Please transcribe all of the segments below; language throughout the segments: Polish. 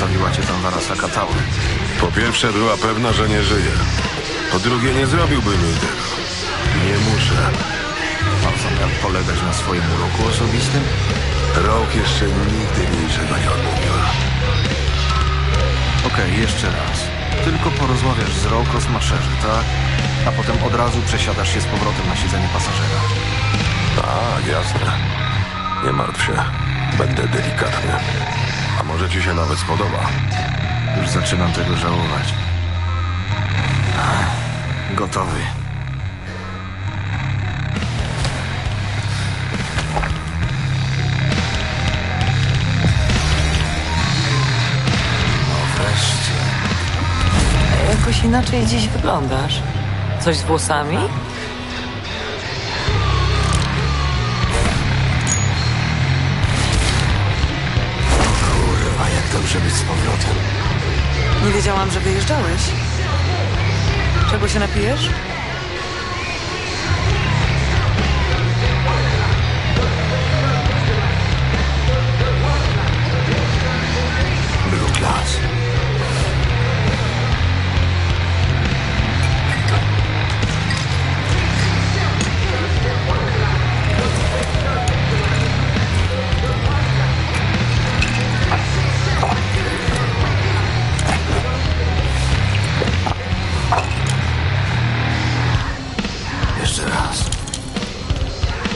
zostawiła cię tam Varasa Katała. Po pierwsze była pewna, że nie żyje. Po drugie nie zrobiłbym jej tego. Nie muszę. Mam zamiar polegać na swoim uroku osobistym? Rok jeszcze nigdy mi niczego nie odmówiła. Okej, jeszcze raz. Tylko porozmawiasz z Rok o smaszerze, tak? A potem od razu przesiadasz się z powrotem na siedzenie pasażera. Tak, jasne. Nie martw się. Będę delikatny. A może ci się nawet spodoba. Już zaczynam tego żałować. Gotowy. No wreszcie. Jakoś inaczej dziś wyglądasz. Coś z włosami? Dobrze być z powrotem. Nie wiedziałam, że wyjeżdżałeś. Czego się napijesz?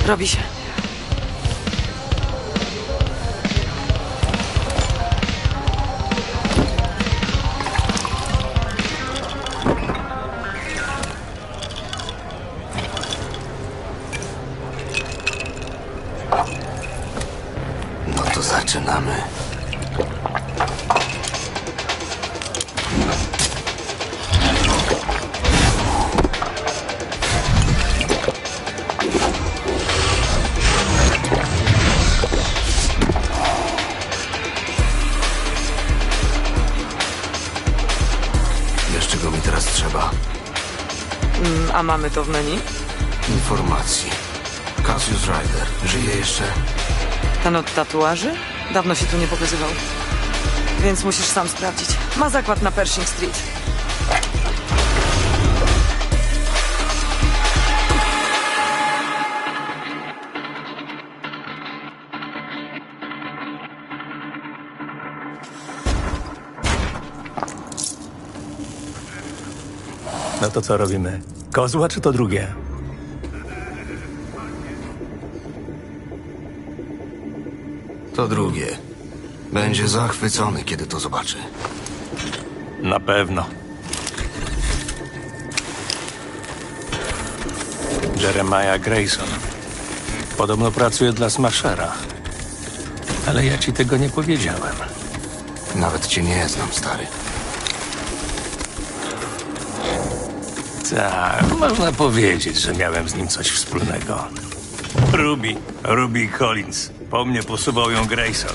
Robi się. Mamy to w menu? Informacji. Cassius Ryder żyje jeszcze? Ten od tatuaży? Dawno się tu nie pokazywał. Więc musisz sam sprawdzić. Ma zakład na Pershing Street. No to co robimy? Kozła czy to drugie? To drugie. Będzie zachwycony, kiedy to zobaczy. Na pewno. Jeremiah Grayson. Podobno pracuje dla Smashera. Ale ja ci tego nie powiedziałem. Nawet cię nie znam, stary. Tak, można powiedzieć, że miałem z nim coś wspólnego. Ruby, Ruby Collins. Po mnie posuwał ją Grayson.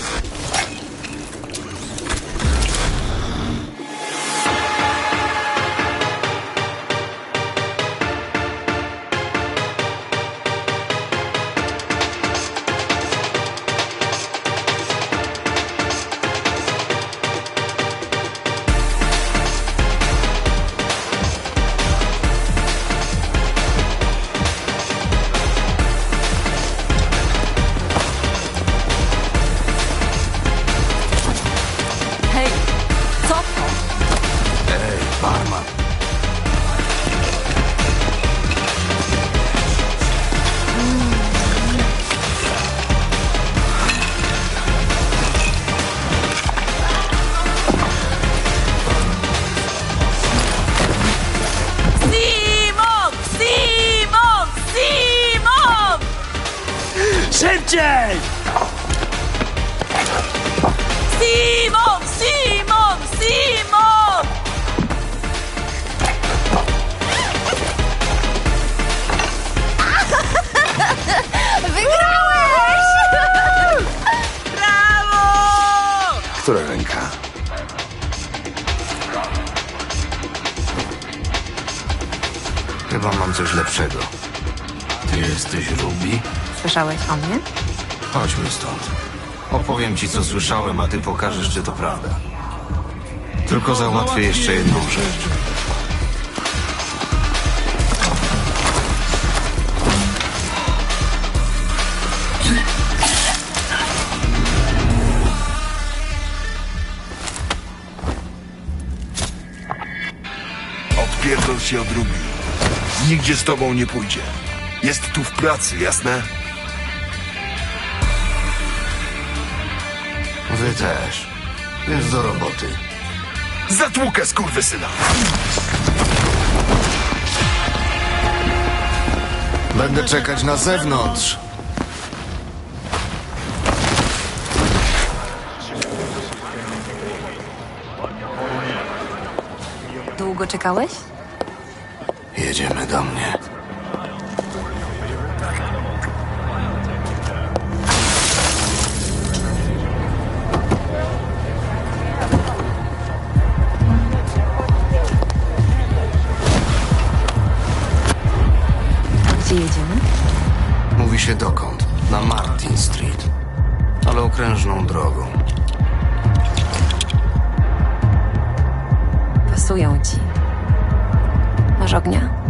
Słyszałeś o mnie? Chodźmy stąd. Opowiem ci, co słyszałem, a ty pokażesz, czy to prawda. Tylko załatwię jeszcze jedną rzecz. Odpierdol się od Ruby. Nigdzie z tobą nie pójdzie. Jest tu w pracy, jasne? Wy też. Więc do roboty. Zatłukę skurwysyna! Będę czekać na zewnątrz. Długo czekałeś? Jedziemy do mnie. Pasują ci. Masz ognia?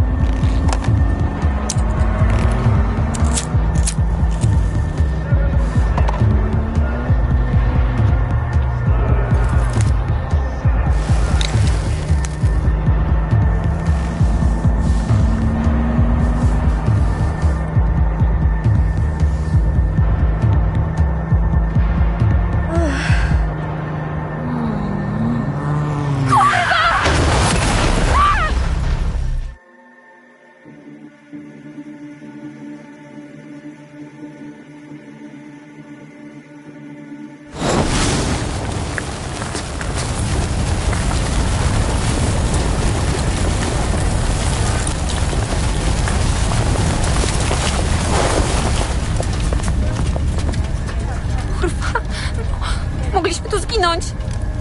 Mogliśmy tu zginąć.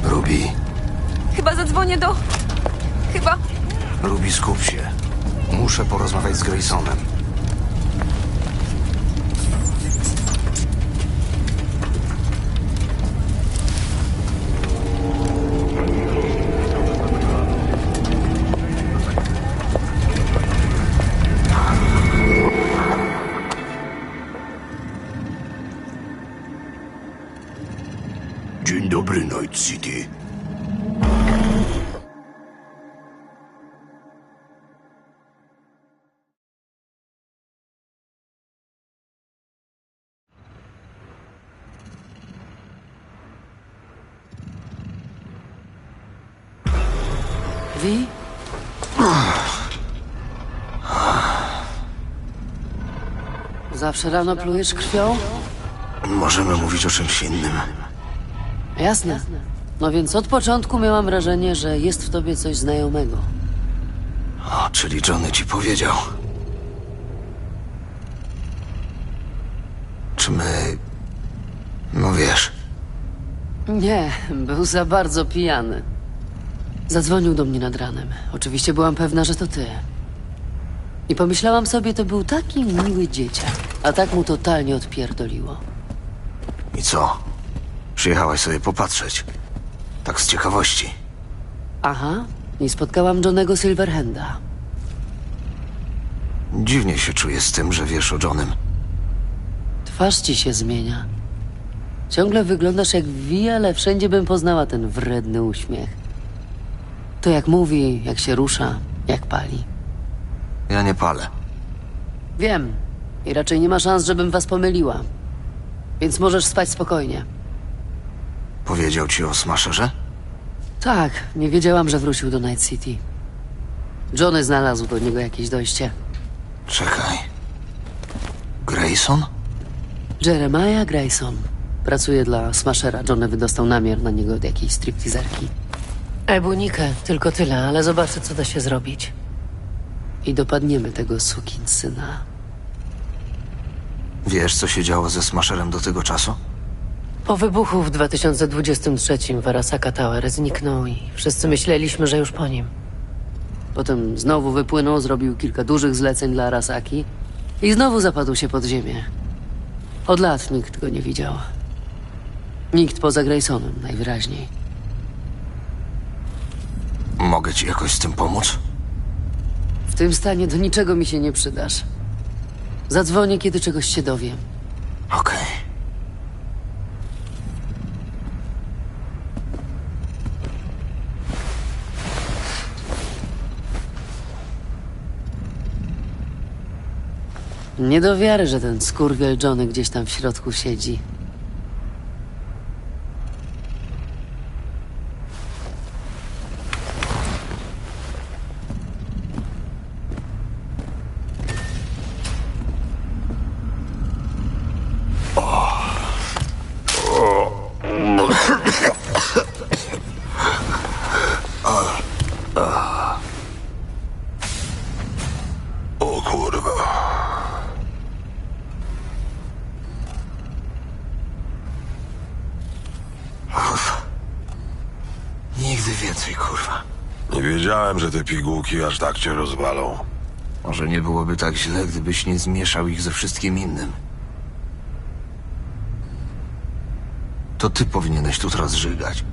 Ruby, Chyba zadzwonię do... Chyba... Ruby, skup się. Muszę porozmawiać z Graysonem. Zawsze rano plujesz krwią? Możemy mówić o czymś innym. Jasne. No więc od początku miałam wrażenie, że jest w tobie coś znajomego. O, czyli Johnny ci powiedział. Czy my... No wiesz, Nie, był za bardzo pijany. Zadzwonił do mnie nad ranem. Oczywiście byłam pewna, że to ty. I pomyślałam sobie, to był taki miły dzieciak, a tak mu totalnie odpierdoliło. i co? Przyjechałaś sobie popatrzeć. Tak z ciekawości. Aha, i spotkałam Johnego Silverhanda. Dziwnie się czuję z tym, że wiesz o Johnem. Twarz ci się zmienia. Ciągle wyglądasz jak wi, ale wszędzie bym poznała ten wredny uśmiech. To jak mówi, jak się rusza, jak pali. Ja nie palę. Wiem. I raczej nie ma szans, żebym was pomyliła. Więc możesz spać spokojnie. Powiedział ci o Smasherze? Tak, nie wiedziałam, że wrócił do Night City. Johnny znalazł do niego jakieś dojście. Czekaj. Grayson? Jeremiah Grayson. Pracuje dla Smashera. Johnny wydostał namiar na niego od jakiejś stripteaserki. Ebunikę, tylko tyle, ale zobaczę, co da się zrobić. I dopadniemy tego sukinsyna. Wiesz, co się działo ze Smasherem do tego czasu? Po wybuchu w 2023 w Arasaka Tower zniknął i wszyscy myśleliśmy, że już po nim. Potem znowu wypłynął, zrobił kilka dużych zleceń dla Arasaki i znowu zapadł się pod ziemię. Od lat nikt go nie widział. Nikt poza Graysonem, najwyraźniej. Mogę ci jakoś z tym pomóc? W tym stanie do niczego mi się nie przydasz. Zadzwonię, kiedy czegoś się dowiem. Okej. Nie do wiary, że ten skurwiel Johnny gdzieś tam w środku siedzi. Wiedziałem, że te pigułki aż tak cię rozwalą. Może nie byłoby tak źle, gdybyś nie zmieszał ich ze wszystkim innym. To ty powinieneś tu teraz żygać.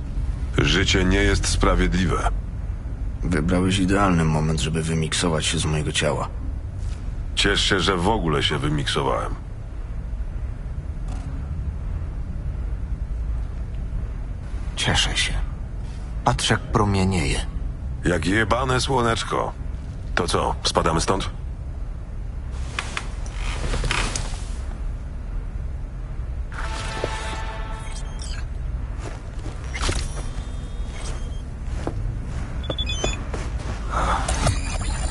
Życie nie jest sprawiedliwe. Wybrałeś idealny moment, żeby wymiksować się z mojego ciała. Ciesz się, że w ogóle się wymiksowałem. Cieszę się. Patrz jak promienieje. Jak jebane słoneczko. To co, spadamy stąd?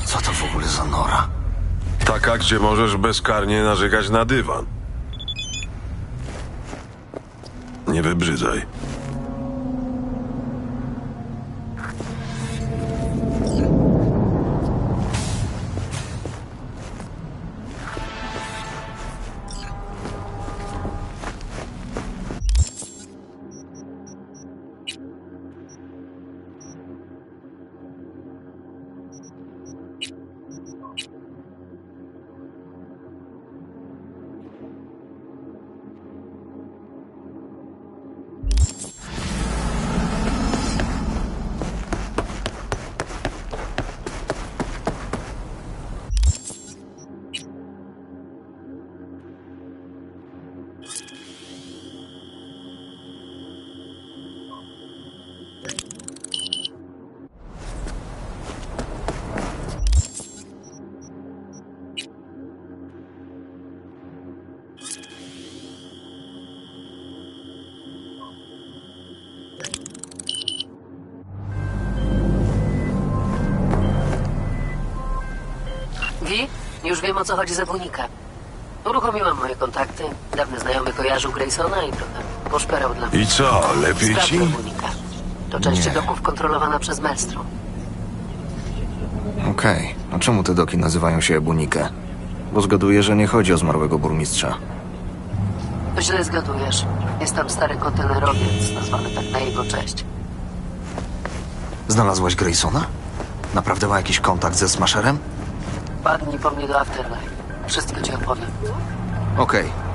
Co to w ogóle za nora? Taka, gdzie możesz bezkarnie narzekać na dywan. Nie wybrzydzaj. Już wiem o co chodzi za Bunika. Uruchomiłam moje kontakty. Dawny znajomy kojarzył Graysona i trochę poszperał dla mnie. I co, lepiej ci? Bunika. To część Nie. doków kontrolowana przez Maelstrom. Okej, a czemu te doki nazywają się Ebunikę? Bo zgaduję, że nie chodzi o zmarłego burmistrza. Źle zgadujesz. Jest tam stary kontenerowiec, nazwany tak na jego cześć. Znalazłaś Graysona? Naprawdę ma jakiś kontakt ze Smasherem? Padnij po mnie do Afterlife. Wszystko ci opowiem. Okej. No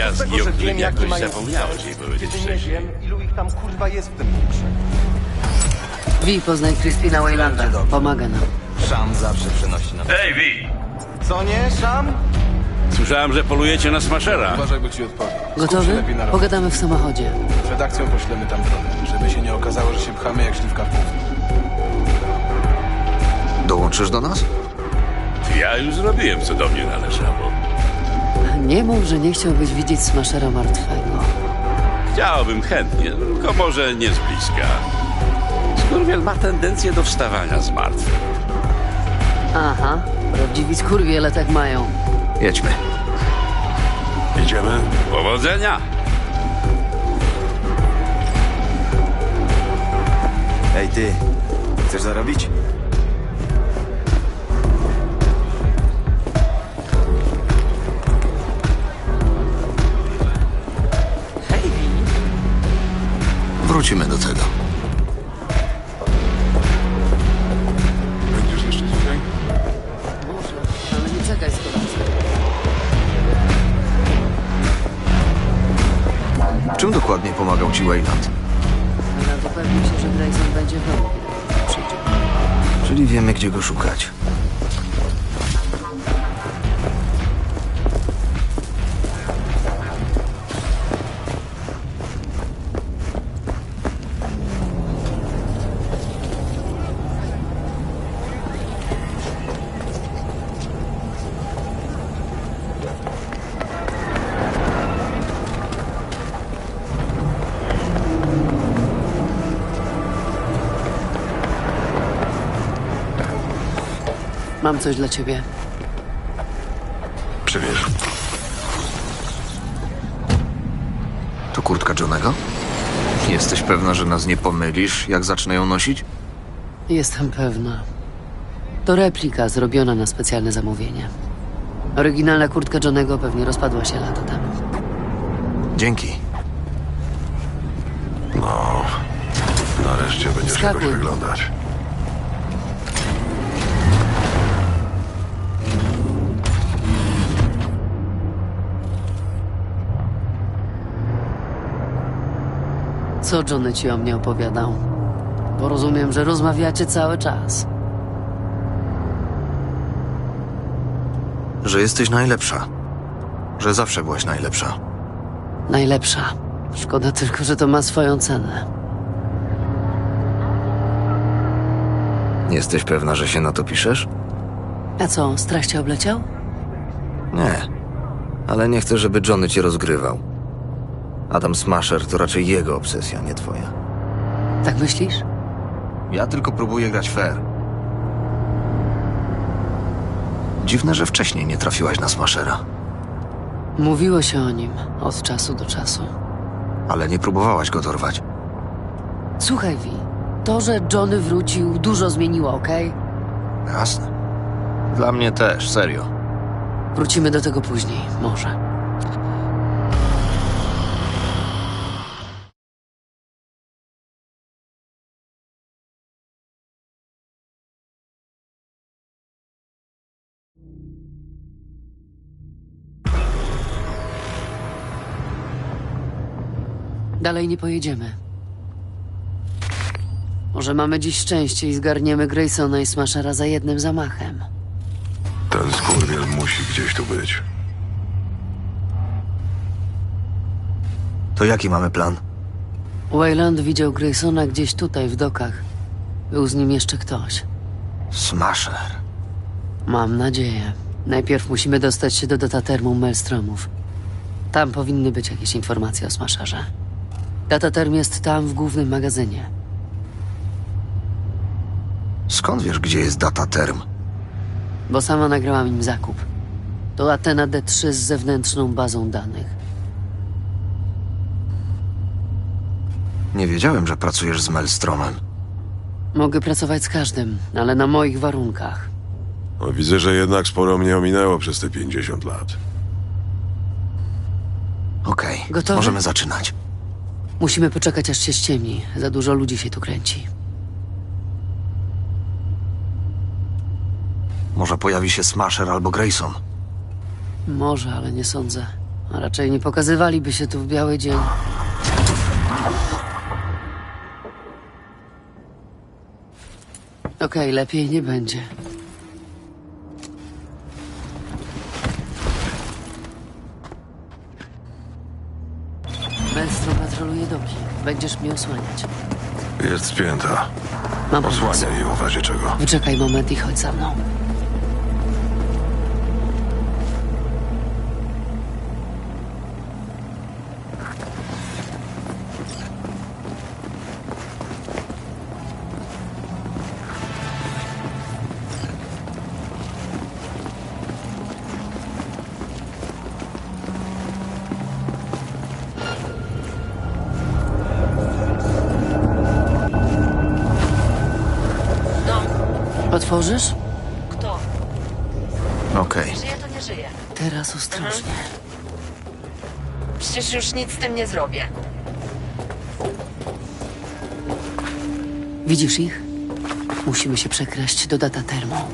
Drobiazgi, o których wiem, jaki jakoś zapomniałeś jej powiedzieć Kiedy nie wcześniej. wiem, ilu ich tam kurwa jest w tym bunkrze. Wi, poznaj Crispina Waylanda. Pomaga nam. Szam zawsze przenosi na... Hej, Wi! Co nie, Szam? Słyszałem, że polujecie na Smashera. Uważaj, bo ci odpowiem. Gotowy? Pogadamy w samochodzie. Przed akcją poślemy tam dronę, żeby się nie okazało, że się pchamy jak śliwka w płótnie. Dołączysz do nas? Ja już zrobiłem, co do mnie należało. Nie mów, że nie chciałbyś widzieć Smashera martwego. Chciałbym chętnie, tylko może nie z bliska. Skurwiel ma tendencję do wstawania z martwych. Aha, prawdziwi skurwiele tak mają. Jedźmy. Idź Jedziemy? Powodzenia! Ej ty, chcesz zarobić? Wrócimy do tego. Będziesz jeszcze dzisiaj? Może, ale nie czekaj z kolacją. Czym dokładnie pomagał ci Wayland? Ale upewnił się, że Grayson będzie w domu. Czyli wiemy, gdzie go szukać. Mam coś dla ciebie. Przywieź. To kurtka Johnego? Jesteś pewna, że nas nie pomylisz, jak zacznę ją nosić? Jestem pewna. To replika zrobiona na specjalne zamówienie. Oryginalna kurtka Johnego pewnie rozpadła się lata temu. Dzięki. No, nareszcie będziesz Skakuj. jakoś wyglądać. Co Johnny ci o mnie opowiadał? Bo rozumiem, że rozmawiacie cały czas. Że jesteś najlepsza. Że zawsze byłaś najlepsza. Najlepsza. Szkoda tylko, że to ma swoją cenę. Jesteś pewna, że się na to piszesz? A co, strach cię obleciał? Nie. Ale nie chcę, żeby Johnny cię rozgrywał. Adam Smasher to raczej jego obsesja, nie twoja. Tak myślisz? Ja tylko próbuję grać fair. Dziwne, że wcześniej nie trafiłaś na Smashera. Mówiło się o nim od czasu do czasu. Ale nie próbowałaś go dorwać. Słuchaj, Vi, to, że Johnny wrócił, dużo zmieniło, okej? Jasne. Dla mnie też, serio. Wrócimy do tego później, może. Dalej nie pojedziemy. Może mamy dziś szczęście i zgarniemy Graysona i Smashera za jednym zamachem. Ten skurwiel musi gdzieś tu być. To jaki mamy plan? Wayland widział Graysona gdzieś tutaj w dokach. Był z nim jeszcze ktoś. Smasher. Mam nadzieję. Najpierw musimy dostać się do datatermu Maelstromów. Tam powinny być jakieś informacje o Smasherze. Dataterm jest tam w głównym magazynie. Skąd wiesz, gdzie jest data term? Bo sama nagrałam im zakup. To Athena D3 z zewnętrzną bazą danych. Nie wiedziałem, że pracujesz z Melstromem. Mogę pracować z każdym, ale na moich warunkach. No, widzę, że jednak sporo mnie ominęło przez te 50 lat. Okej, Gotowy? możemy zaczynać. Musimy poczekać, aż się ściemni. Za dużo ludzi się tu kręci. Może pojawi się Smasher albo Grayson. Może, ale nie sądzę. A raczej nie pokazywaliby się tu w biały dzień. Okej, lepiej nie będzie. Będziesz mnie osłaniać. Jest spięta. Mam pomysł. Osłaniaj ją w razie czego. Wyczekaj moment i chodź za mną. Otworzysz? Okej. Teraz ostrożnie. Przecież już nic z tym nie zrobię. Widzisz ich? Musimy się przekraść do data termo.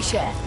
To. Chowaj